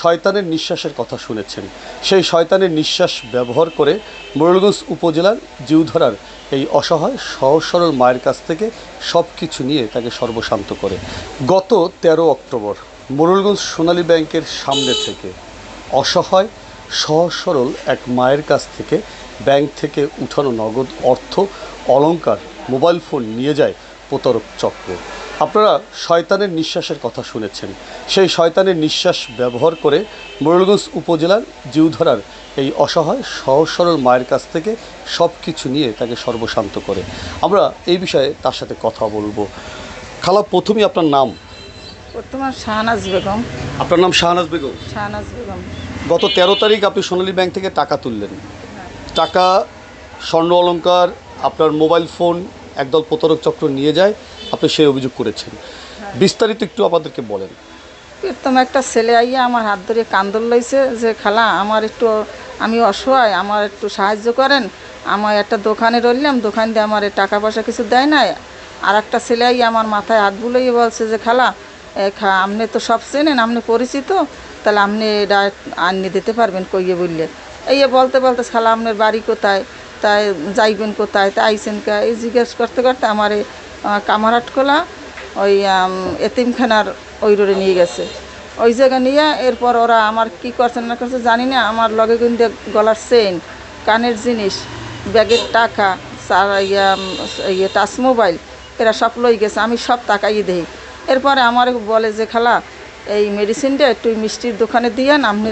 শয়তানের নিঃশ্বাসের কথা শুনেছেন। সেই শয়তানের নিঃশ্বাস ব্যবহার করে মোড়লগঞ্জ উপজেলার জিউধরার এই অসহায়, সহজ, সরল মায়ের কাছ থেকে সব কিছু নিয়ে তাকে সর্বশান্ত করে। গত তেরো অক্টোবর মোড়লগঞ্জ সোনালী ব্যাংকের সামনে থেকে অসহায়, সহজ, সরল এক মায়ের কাছ থেকে ব্যাংক থেকে উঠানো নগদ অর্থ অলঙ্কার মোবাইল ফোন নিয়ে যায় প্রতারক চক্র। আপনারা শয়তানের নিঃশ্বাসের কথা শুনেছেন। সেই শয়তানের নিঃশ্বাস ব্যবহার করে মোড়লগঞ্জ উপজেলার জিউধরার এই অসহায় সহজ সরল মায়ের কাছ থেকে সব কিছু নিয়ে তাকে সর্বশান্ত করে। আমরা এই বিষয়ে তার সাথে কথা বলব। খালা প্রথমেই আপনার নাম? বর্তমান শাহনাজ বেগম। আপনার নাম শাহনাজ বেগম? শাহনাজ বেগম। গত তেরো তারিখ আপনি সোনালী ব্যাংক থেকে টাকা তুললেন। টাকা স্বর্ণ অলংকার আপনার মোবাইল ফোন একদল প্রতারক চক্র নিয়ে যায়। আপনি সেই অভিযোগ করেছেন। বিস্তারিত একটু আমাদেরকে বলেন। প্রথম একটা ছেলে আইয়া আমার হাত ধরে কান্দল লইছে যে খালা আমার একটু আমি অসহায় আমার একটু সাহায্য করেন। আমার একটা দোকানে রইলাম দোকান দিয়ে আমার টাকা পয়সা কিছু দেয় না আর একটা ছেলে আইয়া আমার মাথায় হাত বুলাইয়ে বলছে যে খালা খা আপনি তো সব চেনেন আপনি পরিচিত তাহলে আপনি এটা আনিয়ে দিতে পারবেন কইয়ে বললে। এইয়ে বলতে বলতে খালা আপনার বাড়ি কোথায়? তাই যাইবেন কোথায়? তাই আইসেন কা? এই জিজ্ঞেস করতে করতে আমার এই খোলা ওই এতিমখানার ওই রোডে নিয়ে গেছে। ওই জায়গা নিয়ে এরপর ওরা আমার কি করছে না করছে জানি না, আমার লগে কিন্তু গলার চেন কানের জিনিস, ব্যাগের টাকা ইয়া ইয়ে টাচ মোবাইল, এরা সব লই গেছে, আমি সব টাকাই দেই। এরপরে আমার বলে যে, খালা, এই মেডিসিনটা একটু মিষ্টির দোকানে দিয়েন আপনি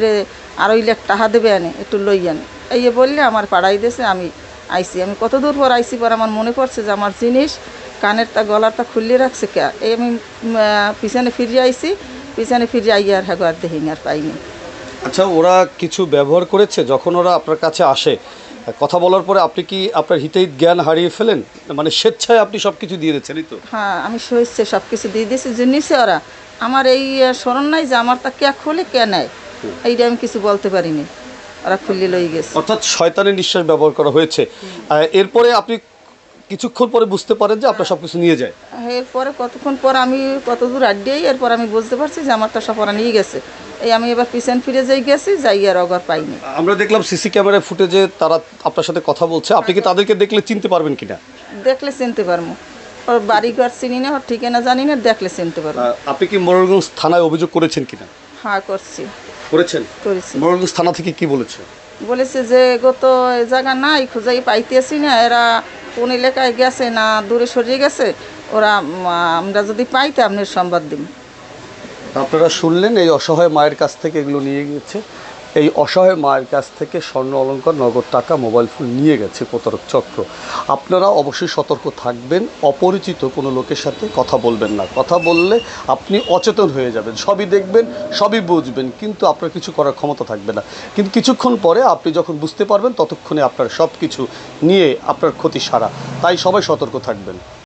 আরও লাখ টাকা দেবে আনে একটু লইয়েন। এই বললে, আমার পাড়াই দিয়েছে, আমি আইসি। আমি কত দূর পর আইসি পর আমার মনে পড়ছে যে আমার জিনিস কানেরটা গলাটা খুললে রাখছে কে? এই আমি পিছনে ফিরে আইসি পিছনে ফিরে আইয়া আর হাগো আর দেখিনি আর পাইনি। আচ্ছা ওরা কিছু ব্যবহার করেছে যখন ওরা আপনার কাছে আসে? কথা বলার পরে আপনি কি আপনার হিতেই জ্ঞান হারিয়ে ফেলেন? মানে স্বেচ্ছায় আপনি সব কিছু দিয়ে দিচ্ছেন তো? হ্যাঁ আমি সহিচ্ছে সব কিছু দিয়ে দিয়েছি যে নিছে ওরা। আমার এই স্মরণ নাই যে আমার তা কে খুলে কে নেয়? এইটা আমি কিছু বলতে পারিনি। ওরা খুললে লই গেছে। অর্থাৎ শয়তানের নিঃশ্বাস ব্যবহার করা হয়েছে। এরপরে আপনি কিছুক্ষণ পরে বুঝতে পারেন যে আপনার সব কিছু নিয়ে যায়। এরপরে কতক্ষণ পর আমি কত দূর আড্ডেই এরপর আমি বুঝতে পারছি যে আমারটা সব ওরা নিয়ে গেছে। এই আমি এবার পিছন ফিরে যাই গেছি যাই আর অগর পাইনি। আমরা দেখলাম সিসি ক্যামেরায় ফুটেজে তারা আপনার সাথে কথা বলছে। আপনি কি তাদেরকে দেখলে চিনতে পারবেন কিনা? দেখলে চিনতে পারব। ওর বাড়ি ঘর চিনি না ওর ঠিকানা জানি না দেখলে চিনতে পারব। আপনি কি মোরলগঞ্জ থানায় অভিযোগ করেছেন কিনা? হ্যাঁ করছি। করেছেন? করেছি। থানা থেকে কি বলেছে? বলেছে যে গত এ জায়গা নাই খুঁজাই পাইতেছি না। এরা কোন এলাকায় গেছে না দূরে সরিয়ে গেছে ওরা আমরা যদি পাই তো আপনার সংবাদ দিন আপনারা শুনলেন এই অসহায় মায়ের কাছ থেকে এগুলো নিয়ে গিয়েছে। এই অসহায় মায়ের কাছ থেকে স্বর্ণ অলংকার, নগদ টাকা, মোবাইল ফোন নিয়ে গেছে প্রতারক চক্র। আপনারা অবশ্যই সতর্ক থাকবেন, অপরিচিত কোনো লোকের সাথে কথা বলবেন না। কথা বললে আপনি অচেতন হয়ে যাবেন। সবই দেখবেন, সবই বুঝবেন, কিন্তু আপনার কিছু করার ক্ষমতা থাকবে না। কিন্তু কিছুক্ষণ পরে আপনি যখন বুঝতে পারবেন, ততক্ষণে আপনার সব কিছু নিয়ে আপনার ক্ষতি সারা। তাই সবাই সতর্ক থাকবেন।